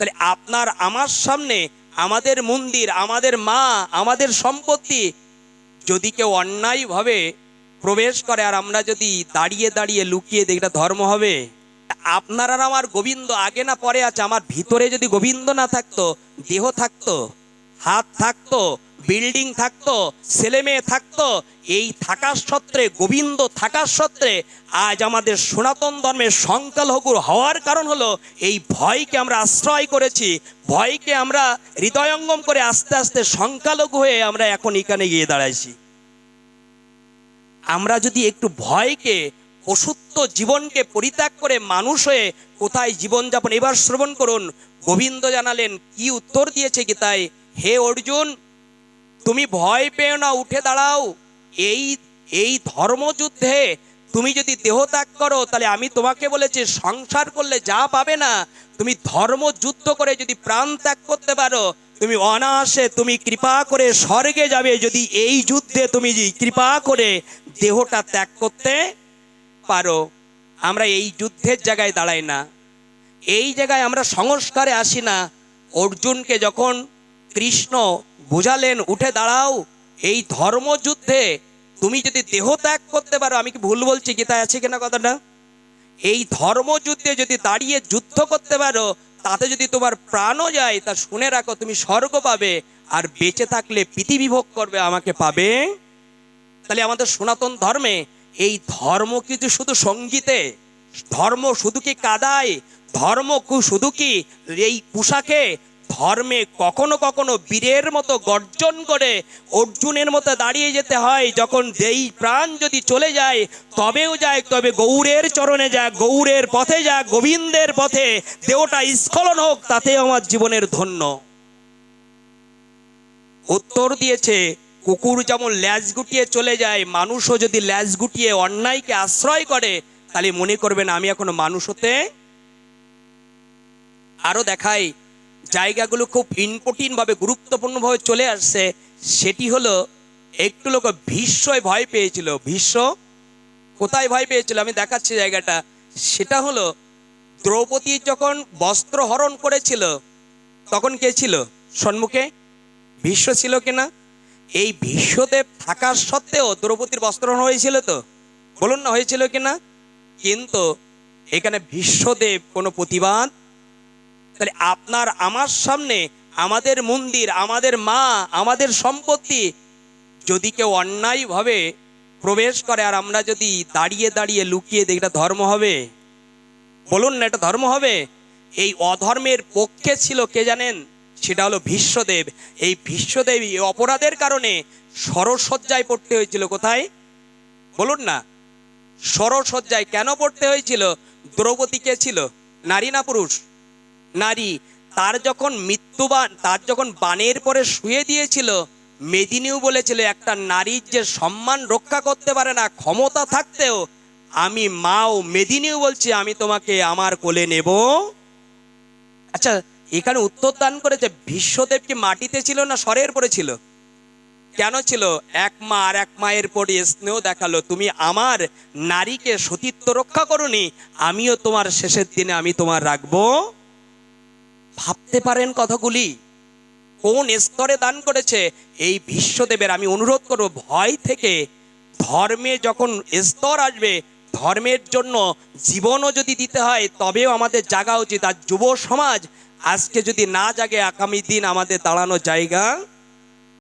তাহলে আপনার আমার সামনে আমাদের মন্দির, আমাদের মা, আমাদের সম্পত্তি যদি কেউ অন্যায়ভাবে প্রবেশ করে আর আমরা যদি দাঁড়িয়ে দাঁড়িয়ে লুকিয়ে দিই এটা ধর্ম হবে আপনার আর আমার গোবিন্দ আগে না পরে আছে, আমার ভিতরে যদি গোবিন্দ না থাকতো, দেহ থাকতো, হাত থাকতো বিল্ডিং থাকতো, ছেলে মেয়ে থাকতো, এই থাকার সত্ত্বে, গোবিন্দ থাকার সত্ত্বে আজ আমাদের সনাতন ধর্মের সংখ্যালঘুর হওয়ার কারণ হলো এই ভয়কে আমরা আশ্রয় করেছি, ভয়কে আমরা হৃদয়ঙ্গম করে আস্তে আস্তে সংখ্যালঘু হয়ে আমরা এখন এখানে গিয়ে দাঁড়াইছি। আমরা যদি একটু ভয়কে পশুত্ব জীবনকে পরিত্যাগ করে মানুষ হয়ে কোথায় জীবনযাপন, এবার শ্রবণ করুন। গোবিন্দ জানালেন, কি উত্তর দিয়েছে গীতায়? হে অর্জুন তুমি ভয় পেও না, উঠে দাঁড়াও। এই এই ধর্মযুদ্ধে তুমি যদি দেহ ত্যাগ করো, তাহলে আমি তোমাকে বলেছি, সংসার করলে যা পাবে না, তুমি ধর্মযুদ্ধ করে যদি প্রাণ ত্যাগ করতে পারো, তুমি অনায়াসে তুমি কৃপা করে স্বর্গে যাবে। যদি এই যুদ্ধে তুমি কৃপা করে দেহটা ত্যাগ করতে পারো, আমরা এই যুদ্ধের জায়গায় দাঁড়াই না। এই জায়গায় আমরা সংস্কারে আসি না। অর্জুনকে যখন কৃষ্ণ বোঝালেন, উঠে দাঁড়াও, এই ধর্মযুদ্ধে তুমি যদি দেহ ত্যাগ করতে পারো, আমি কি ভুল বলছি? গীতায় আছে কিনা কথাটা? এই ধর্মযুদ্ধে যদি দাঁড়িয়ে যুদ্ধ করতে পারো, তাতে যদি তোমার প্রাণও যায়, তা শুনে রাখো, তুমি স্বর্গ পাবে আর বেঁচে থাকলে পৃথিবী করবে, আমাকে পাবে? তাহলে আমাদের সনাতন ধর্মে এই ধর্ম কিন্তু শুধু সঙ্গীতে, ধর্ম শুধু কি কাদায়, ধর্ম শুধু কি এই পোশাকে ধর্মে কখনো কখনো বীরের মতো গর্জন করে অর্জুনের মতো দাঁড়িয়ে যেতে হয়। যখন এই প্রাণ যদি চলে যায়, তবেও যায়, তবে গৌরের চরণে যাক, গৌরের পথে যাক, গোবিন্দের পথে, দেহটা স্খলন হোক তাতে আমার জীবনের ধন্য। উত্তর দিয়েছে, কুকুর যেমন ল্যাজ গুটিয়ে চলে যায়, মানুষও যদি ল্যাজ গুটিয়ে অন্যায়কে আশ্রয় করে, তাহলে মনে করবেন আমি এখনও মানুষ হতে আরও দেখাই জায়গাগুলো খুব ইম্পর্টেন্ট ভাবে, গুরুত্বপূর্ণভাবে চলে আসছে, সেটি হলো একটু লোক ভীষ্ময় ভয় পেয়েছিল। ভীষ্ম কোথায় ভয় পেয়েছিল? আমি দেখাচ্ছি জায়গাটা। সেটা হলো দ্রৌপদী যখন বস্ত্র হরণ করেছিল, তখন কে ছিল? সম্মুখে ভীষ্ম ছিল কিনা এই ভীষ্মদেব থাকার সত্ত্বেও দ্রৌপদীর বস্ত্রহরণ হয়েছিল তো? বলুন না, হয়েছিল কিনা কিন্তু এখানে ভীষ্মদেব কোনো প্রতিবাদ তাহলে আপনার আমার সামনে আমাদের মন্দির, আমাদের মা, আমাদের সম্পত্তি যদি কেউ অন্যায়ভাবে প্রবেশ করে আর আমরা যদি দাঁড়িয়ে দাঁড়িয়ে লুকিয়ে দিই এটা ধর্ম হবে? বলুন না, এটা ধর্ম হবে? এই অধর্মের পক্ষে ছিল কে জানেন? সেটা হলো ভীষ্মদেব। এই ভীষ্মদেব এই অপরাধের কারণে সরসজ্জায় পড়তে হয়েছিল কোথায়? বলুন না। সরসজ্জায় কেন পড়তে হয়েছিল? দ্রৌপদী কে ছিল? নারী না পুরুষ? নারী, তার যখন মৃত্যুবান তার যখন বানের পরে শুয়ে দিয়েছিল, মেদিনীও বলেছিল, একটা নারীর যে সম্মান রক্ষা করতে পারে না, ক্ষমতা থাকতেও, আমি মাও মেদিনীও বলছি, আমি তোমাকে আমার কোলে নেব। আচ্ছা এখানে উত্তর দান করেছে বিশ্বদেব কি মাটিতে ছিল না স্বরের পরে ছিল? কেন ছিল? এক মা আর এক মায়ের পরে স্নেহ দেখাল, তুমি আমার নারীকে সতীত্ব রক্ষা করনি, আমিও তোমার শেষের দিনে আমি তোমার রাখব। ভাবতে পারেন কথাগুলি। কোন স্তরে দান করেছে? এই বিশ্বদেবের আমি অনুরোধ করব, ভয় থেকে ধর্মে যখন স্তর আসবে, ধর্মের জন্য জীবনও যদি দিতে হয়, তবেও আমাদের জাগা উচিত। আর যুব সমাজ, আজকে যদি না জাগে, আগামী দিন আমাদের দাঁড়ানো জায়গা